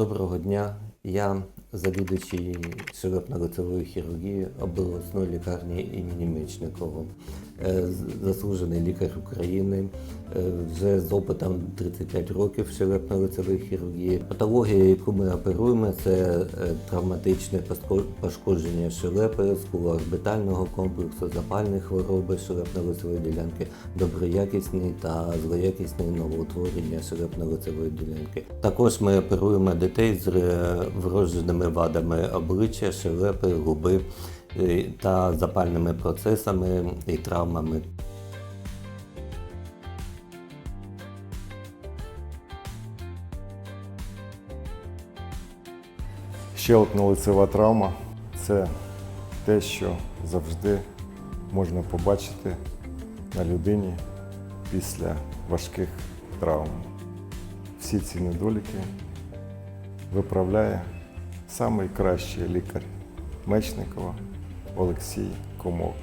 Доброго дня. Я завідуючий черепно-лицевої хірургії обласної лікарні імені Мечникова, Е, заслужений лікар України, е, вже з опитом 35 років в черепно-лицевій хірургії. Патологія, яку ми оперуємо, це е, травматичне пошкодження щелепи, скулоорбітального комплексу, запальні хвороби черепно-лицевої ділянки, доброякісні та злоякісні новоутворення черепно-лицевої ділянки. Також ми оперуємо дітей з е, вродженими вадами обличчя, щелепи, губи е, та запальними процесами і травмами. Щелепно-лицева травма це те, що завжди можна побачити на людині після важких травм. Всі ці недоліки виправляє найкращий лікар Мечникова Олексій Комок.